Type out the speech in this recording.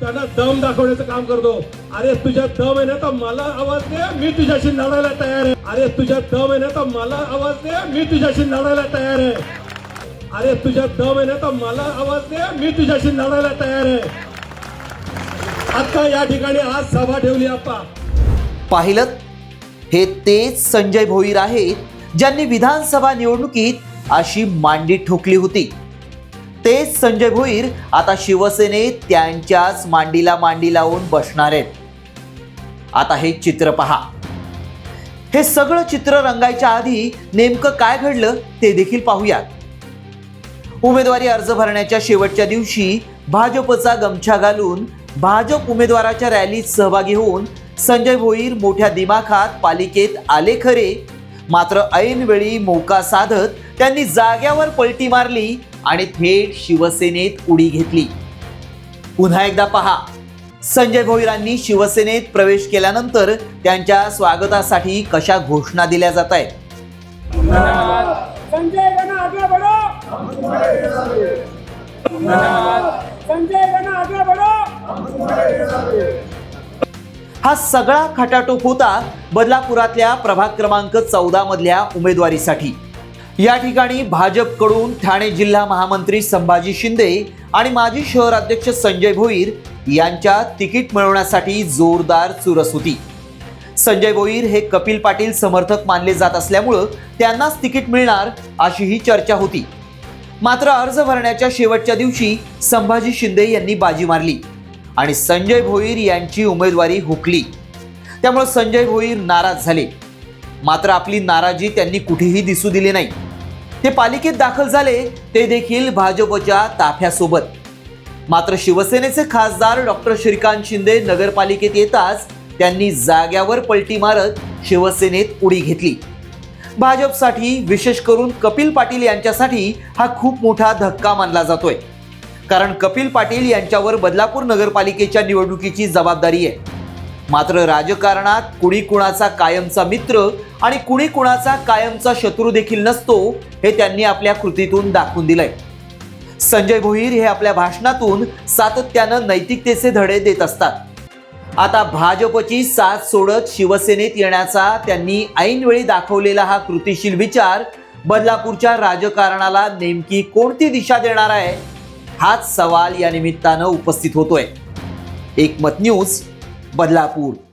त्यांना दम दाखवण्याचं काम करतो. अरे तुझ्या दम आहे ना तर मला आवाज दे मी तुझ्याशी लढायला तयार आहे. अरे तुझ्या दम आहे ना तर मला आवाज दे मी तुझ्याशी लढायला तयार आहे. अरे तुझ्या दम आहे ना तर मला आवाज दे मी तुझ्याशी लढायला तयार आहे. आता या ठिकाणी आज सभा ठेवली आपा पाहिलं? हे तेच संजय भोईर आहेत ज्यांनी विधानसभा निवडणुकीत अशी मांडी ठोकली होती. तेच संजय भोईर आता शिवसेनेत त्यांच्याच मांडीला मांडी लावून बसणार आहेत. आता हे चित्र पहा. हे सगळं चित्र रंगायच्या आधी नेमकं काय घडलं ते देखील पाहूयात. उमेदवारी अर्ज भरण्याच्या शेवटच्या दिवशी भाजपचा गमछा घालून भाजप उमेदवाराच्या रॅलीत सहभागी होऊन संजय भोईर मोठ्या दिमाखात पालिकेत आले खरे. मात्र ऐनवेळी मोका साधत त्यांनी जाग्यावर पलटी मारली आणि थेट शिवसेनेत उडी घेतली. पुन्हा एकदा पहा. संजय भोईरांनी शिवसेनेत प्रवेश केल्यानंतर त्यांच्या स्वागतासाठी कशा घोषणा दिल्या जात आहेत? हा सगळा खटाटोप होता बदलापुरातल्या प्रभाग क्रमांक चौदा मधल्या उमेदवारीसाठी. या ठिकाणी भाजपकडून ठाणे जिल्हा महामंत्री संभाजी शिंदे आणि माजी शहराध्यक्ष संजय भोईर यांच्या तिकीट मिळवण्यासाठी जोरदार चुरस होती संजय भोईर हे कपिल पाटील समर्थक मानले जात असल्यामुळं त्यांनाच तिकीट मिळणार अशी ही चर्चा होती. मात्र अर्ज भरण्याच्या शेवटच्या दिवशी संभाजी शिंदे यांनी बाजी मारली आणि संजय भोईर यांची उमेदवारी हुकली. त्यामुळे संजय भोईर नाराज झाले. मात्र आपली नाराजी त्यांनी कुठेही दिसू दिली नाही. ते पालिकेत दाखल झाले ते देखील भाजपच्या ताफ्यासोबत. मात्र शिवसेनेचे खासदार डॉक्टर श्रीकांत शिंदे नगरपालिकेत येताच त्यांनी जाग्यावर पलटी मारत शिवसेनेत उडी घेतली. भाजपसाठी विशेष करून कपिल पाटील यांच्यासाठी हा खूप मोठा धक्का मानला जातोय. कारण कपिल पाटील यांच्यावर बदलापूर नगरपालिकेच्या निवडणुकीची जबाबदारी आहे. मात्र राजकारणात कुणी कुणाचा कायमचा मित्र आणि कुणी कुणाचा कायमचा शत्रू देखील नसतो हे त्यांनी आपल्या कृतीतून दाखवून दिलंय. संजय भोईर हे आपल्या भाषणातून सातत्यानं नैतिकतेचे धडे देत असतात. आता भाजपची साथ सोडत शिवसेनेत येण्याचा त्यांनी ऐनवेळी दाखवलेला हा कृतिशील विचार बदलापूरच्या राजकारणाला नेमकी कोणती दिशा देणार आहे हाच सवाल या निमित्तानं उपस्थित होतोय. एकमत न्यूज बदलापूर.